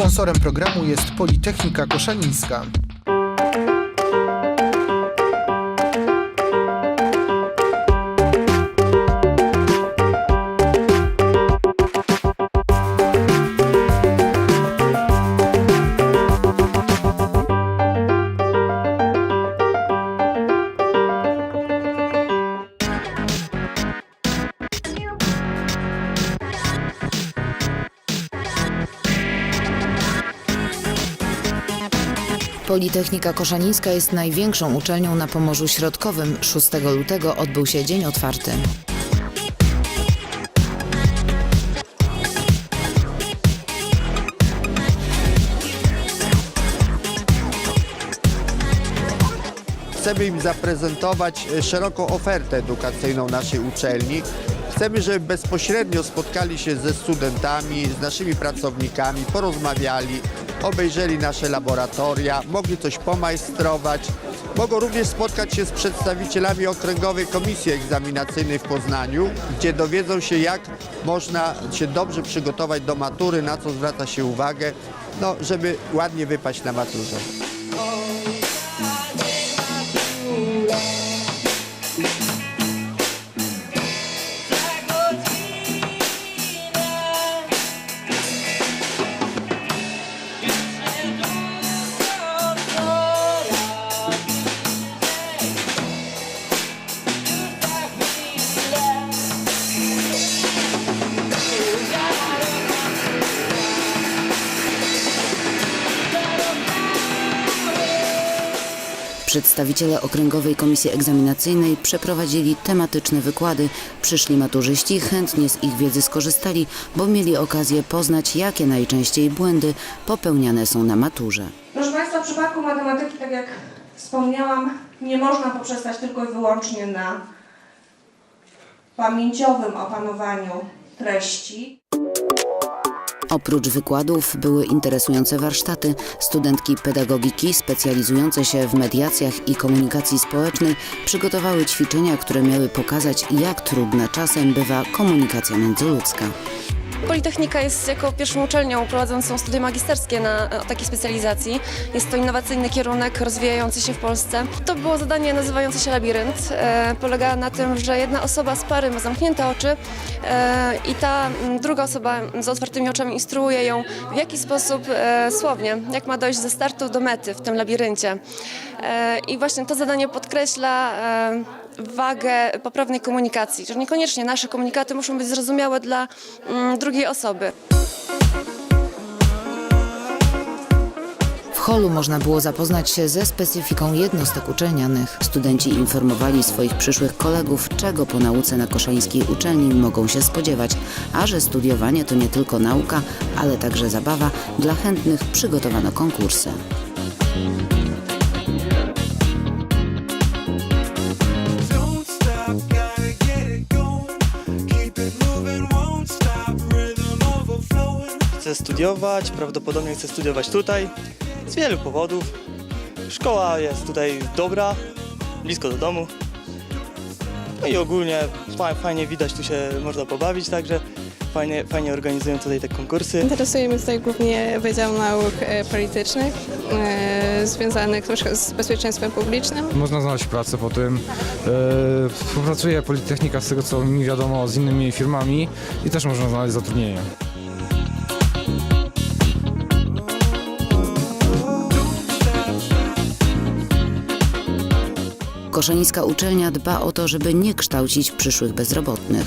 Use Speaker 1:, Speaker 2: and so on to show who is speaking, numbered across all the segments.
Speaker 1: Sponsorem programu jest Politechnika Koszalińska.
Speaker 2: Politechnika Koszalińska jest największą uczelnią na Pomorzu Środkowym. 6 lutego odbył się dzień otwarty.
Speaker 3: Chcemy im zaprezentować e, szeroką ofertę edukacyjną naszej uczelni. Chcemy, żeby bezpośrednio spotkali się ze studentami, z naszymi pracownikami, porozmawiali, obejrzeli nasze laboratoria, mogli coś pomajstrować. Mogą również spotkać się z przedstawicielami Okręgowej Komisji Egzaminacyjnej w Poznaniu, gdzie dowiedzą się, jak można się dobrze przygotować do matury, na co zwraca się uwagę, no, żeby ładnie wypaść na maturze.
Speaker 2: Przedstawiciele Okręgowej Komisji Egzaminacyjnej przeprowadzili tematyczne wykłady. Przyszli maturzyści chętnie z ich wiedzy skorzystali, bo mieli okazję poznać, jakie najczęściej błędy popełniane są na maturze.
Speaker 4: Proszę Państwa, w przypadku matematyki, tak jak wspomniałam, nie można poprzestać tylko i wyłącznie na pamięciowym opanowaniu treści.
Speaker 2: Oprócz wykładów były interesujące warsztaty. Studentki pedagogiki specjalizujące się w mediacjach i komunikacji społecznej przygotowały ćwiczenia, które miały pokazać, jak trudna czasem bywa komunikacja międzyludzka.
Speaker 5: Politechnika jest jako pierwszą uczelnią prowadzącą studia magisterskie na o takiej specjalizacji. Jest to innowacyjny kierunek rozwijający się w Polsce. To było zadanie nazywające się labirynt. E, polega na tym, że jedna osoba z pary ma zamknięte oczy e, i ta druga osoba z otwartymi oczami instruuje ją w jaki sposób e, słownie, jak ma dojść ze startu do mety w tym labiryncie. E, I właśnie to zadanie podkreśla e, wagę poprawnej komunikacji, że niekoniecznie nasze komunikaty muszą być zrozumiałe dla mm, drugiej osoby.
Speaker 2: W holu można było zapoznać się ze specyfiką jednostek uczelnianych. Studenci informowali swoich przyszłych kolegów, czego po nauce na koszalińskiej uczelni mogą się spodziewać, a że studiowanie to nie tylko nauka, ale także zabawa, dla chętnych przygotowano konkursy.
Speaker 6: Chcę studiować, prawdopodobnie chcę studiować tutaj z wielu powodów. Szkoła jest tutaj dobra, blisko do domu. No i ogólnie fa- fajnie widać, tu się można pobawić, także fajnie, fajnie organizują tutaj te konkursy.
Speaker 7: Interesuje mnie tutaj głównie Wydział Nauk e, Politycznych e, związanych troszkę z bezpieczeństwem publicznym.
Speaker 8: Można znaleźć pracę po tym. E, Współpracuje Politechnika z tego co mi wiadomo z innymi firmami i też można znaleźć zatrudnienie.
Speaker 2: Koszalińska uczelnia dba o to, żeby nie kształcić przyszłych bezrobotnych.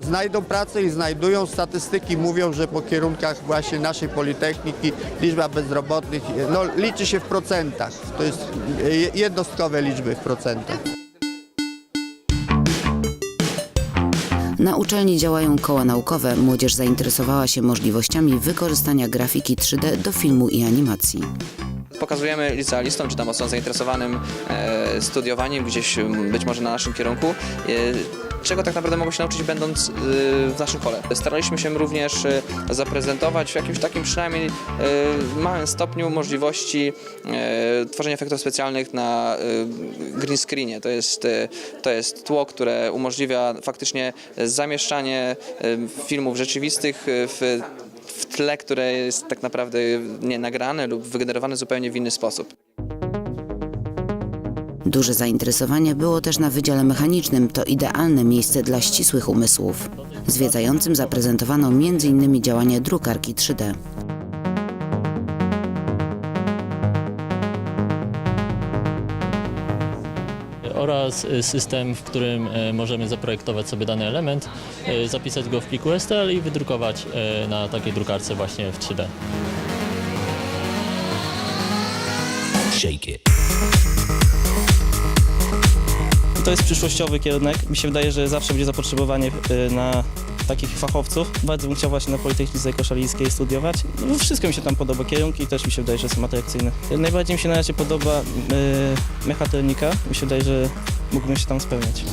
Speaker 3: znajdą pracę i znajdują. Statystyki mówią, że po kierunkach właśnie naszej Politechniki liczba bezrobotnych no, liczy się w procentach. To jest je- jednostkowe liczby w procentach.
Speaker 2: Na uczelni działają koła naukowe. Młodzież zainteresowała się możliwościami wykorzystania grafiki 3D do filmu i animacji.
Speaker 9: Pokazujemy licealistom, czy tam osobom zainteresowanym e, studiowaniem gdzieś być może na naszym kierunku, e, czego tak naprawdę mogą się nauczyć będąc e, w naszym kole. Staraliśmy się również zaprezentować w jakimś takim przynajmniej małym stopniu możliwości tworzenia efektów specjalnych na green screenie. To jest, to jest tło, które umożliwia faktycznie zamieszczanie filmów rzeczywistych w w tle, które jest tak naprawdę nie nagrane lub wygenerowane zupełnie w inny sposób.
Speaker 2: Duże zainteresowanie było też na Wydziale Mechanicznym. To idealne miejsce dla ścisłych umysłów. Zwiedzającym zaprezentowano m.in. działanie drukarki 3D.
Speaker 10: Oraz y, system, w którym y, możemy zaprojektować sobie dany element, y, zapisać go w pliku STL i wydrukować na takiej drukarce właśnie w 3D.
Speaker 6: To jest przyszłościowy kierunek. Mi się wydaje, że zawsze będzie zapotrzebowanie na takich fachowców. Bardzo bym chciał właśnie na Politechnice Koszalińskiej studiować. No, wszystko mi się tam podoba, kierunki też mi się wydaje, że są atrakcyjne. Najbardziej mi się na razie podoba y, mechatronika. Mi się wydaje, że mógłbym się tam spełniać.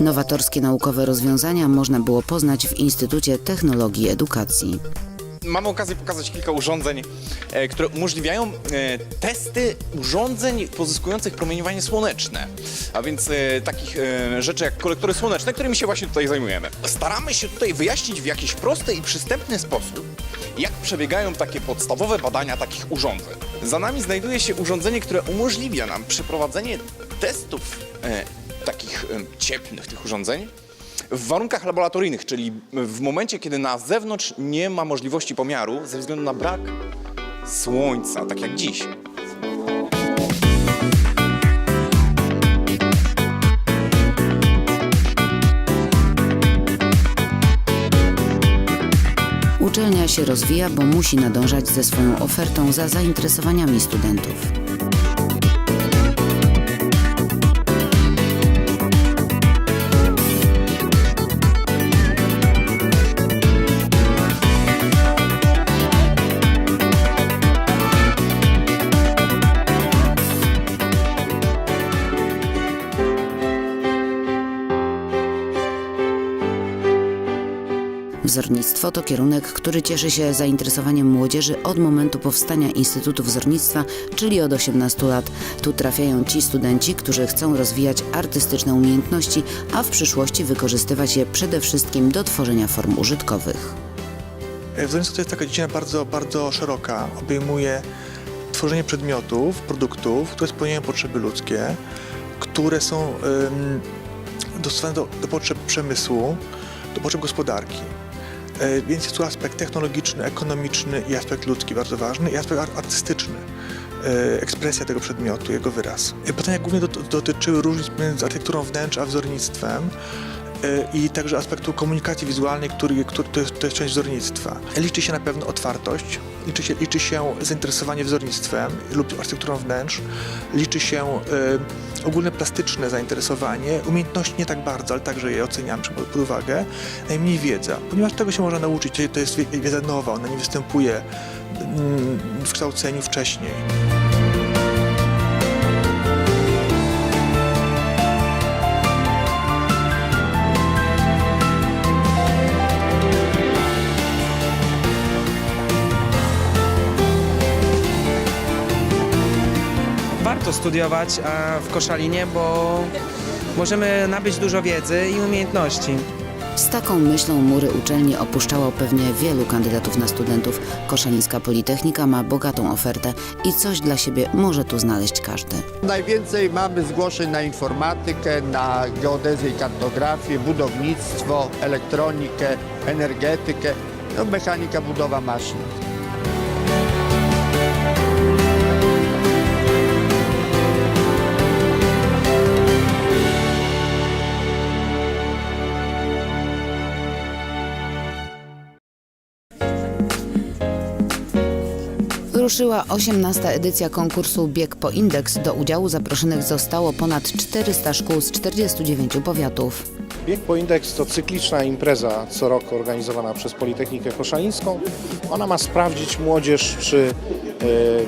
Speaker 2: Nowatorskie naukowe rozwiązania można było poznać w Instytucie Technologii Edukacji.
Speaker 11: Mamy okazję pokazać kilka urządzeń, e, które umożliwiają e, testy urządzeń pozyskujących promieniowanie słoneczne. A więc e, takich e, rzeczy jak kolektory słoneczne, którymi się właśnie tutaj zajmujemy. Staramy się tutaj wyjaśnić w jakiś prosty i przystępny sposób, jak przebiegają takie podstawowe badania takich urządzeń. Za nami znajduje się urządzenie, które umożliwia nam przeprowadzenie testów e, takich e, cieplnych tych urządzeń w warunkach laboratoryjnych, czyli w momencie, kiedy na zewnątrz nie ma możliwości pomiaru ze względu na brak słońca, tak jak dziś.
Speaker 2: Uczelnia się rozwija, bo musi nadążać ze swoją ofertą za zainteresowaniami studentów. Wzornictwo to kierunek, który cieszy się zainteresowaniem młodzieży od momentu powstania Instytutu Wzornictwa, czyli od 18 lat. Tu trafiają ci studenci, którzy chcą rozwijać artystyczne umiejętności, a w przyszłości wykorzystywać je przede wszystkim do tworzenia form użytkowych.
Speaker 12: Wzornictwo to jest taka dziedzina bardzo, bardzo szeroka. Obejmuje tworzenie przedmiotów, produktów, które spełniają potrzeby ludzkie, które są ym, dostosowane do, do potrzeb przemysłu, do potrzeb gospodarki. E, Więc jest tu aspekt technologiczny, ekonomiczny i aspekt ludzki bardzo ważny i aspekt ar- artystyczny. e, Ekspresja tego przedmiotu, jego wyraz. E, Pytania głównie dot- dotyczyły różnic między architekturą wnętrz a wzornictwem i także aspektu komunikacji wizualnej, który, który to, jest, to jest część wzornictwa. Liczy się na pewno otwartość, liczy się, liczy się zainteresowanie wzornictwem lub architekturą wnętrz, liczy się e, ogólne plastyczne zainteresowanie, umiejętności nie tak bardzo, ale także je oceniam pod uwagę, najmniej wiedza, ponieważ tego się można nauczyć, to jest wie- wiedza nowa, ona nie występuje mm, w kształceniu wcześniej.
Speaker 13: Warto studiować w Koszalinie, bo możemy nabyć dużo wiedzy i umiejętności.
Speaker 2: Z taką myślą mury uczelni opuszczało pewnie wielu kandydatów na studentów. Koszalińska Politechnika ma bogatą ofertę i coś dla siebie może tu znaleźć każdy.
Speaker 3: Najwięcej mamy zgłoszeń na informatykę, na geodezję i kartografię, budownictwo, elektronikę, energetykę, no, mechanika, budowa maszyn.
Speaker 2: Ruszyła 18. edycja konkursu Bieg po indeks. Do udziału zaproszonych zostało ponad 400 szkół z 49 powiatów.
Speaker 14: Bieg po indeks to cykliczna impreza co roku organizowana przez Politechnikę Koszalińską. Ona ma sprawdzić młodzież, czy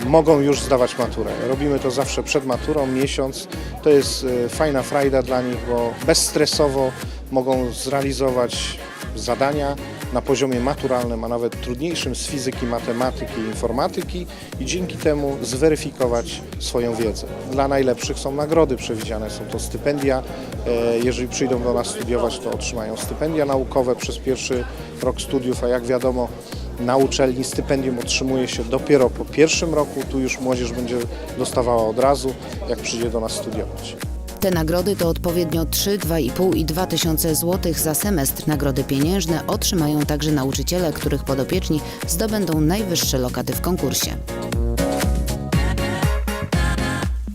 Speaker 14: e, mogą już zdawać maturę. Robimy to zawsze przed maturą, miesiąc. To jest e, fajna frajda dla nich, bo bezstresowo mogą zrealizować zadania na poziomie maturalnym, a nawet trudniejszym z fizyki, matematyki i informatyki i dzięki temu zweryfikować swoją wiedzę. Dla najlepszych są nagrody przewidziane, są to stypendia. E, Jeżeli przyjdą do nas studiować, to otrzymają stypendia naukowe przez pierwszy rok studiów, a jak wiadomo, na uczelni stypendium otrzymuje się dopiero po pierwszym roku. Tu już młodzież będzie dostawała od razu, jak przyjdzie do nas studiować.
Speaker 2: Te nagrody to odpowiednio 3, 2,5 i 2 tysiące złotych za semestr. Nagrody pieniężne otrzymają także nauczyciele, których podopieczni zdobędą najwyższe lokaty w konkursie.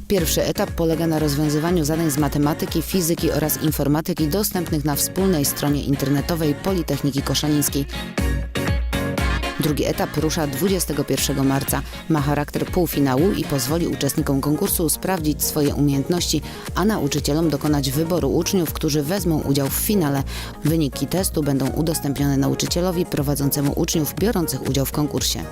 Speaker 2: Pierwszy etap polega na rozwiązywaniu zadań z matematyki, fizyki oraz informatyki dostępnych na wspólnej stronie internetowej Politechniki Koszalińskiej. Drugi etap rusza 21 marca. Ma charakter półfinału i pozwoli uczestnikom konkursu sprawdzić swoje umiejętności, a nauczycielom dokonać wyboru uczniów, którzy wezmą udział w finale. Wyniki testu będą udostępnione nauczycielowi prowadzącemu uczniów biorących udział w konkursie.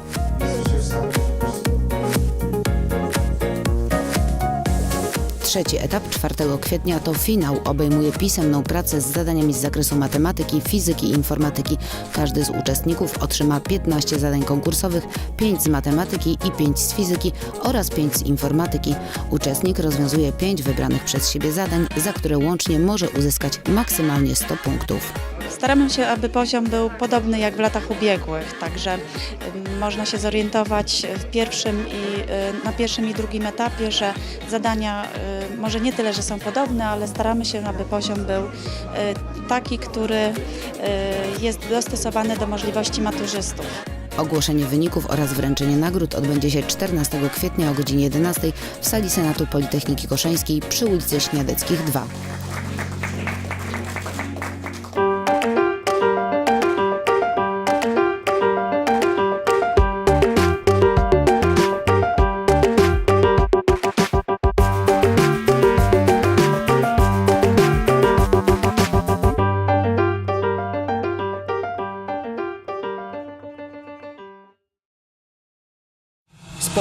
Speaker 2: Trzeci etap 4 kwietnia to finał. Obejmuje pisemną pracę z zadaniami z zakresu matematyki, fizyki i informatyki. Każdy z uczestników otrzyma 15 zadań konkursowych, 5 z matematyki i 5 z fizyki oraz 5 z informatyki. Uczestnik rozwiązuje 5 wybranych przez siebie zadań, za które łącznie może uzyskać maksymalnie 100 punktów.
Speaker 15: Staramy się, aby poziom był podobny jak w latach ubiegłych, także można się zorientować w pierwszym i, y, na pierwszym i drugim etapie, że zadania y, może nie tyle, że są podobne, ale staramy się, aby poziom był y, taki, który y, jest dostosowany do możliwości maturzystów.
Speaker 2: Ogłoszenie wyników oraz wręczenie nagród odbędzie się 14 kwietnia o godzinie 11 w sali Senatu Politechniki Koszeńskiej przy ulicy Śniadeckich 2.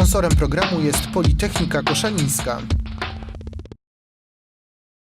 Speaker 1: Sponsorem programu jest Politechnika Koszalińska.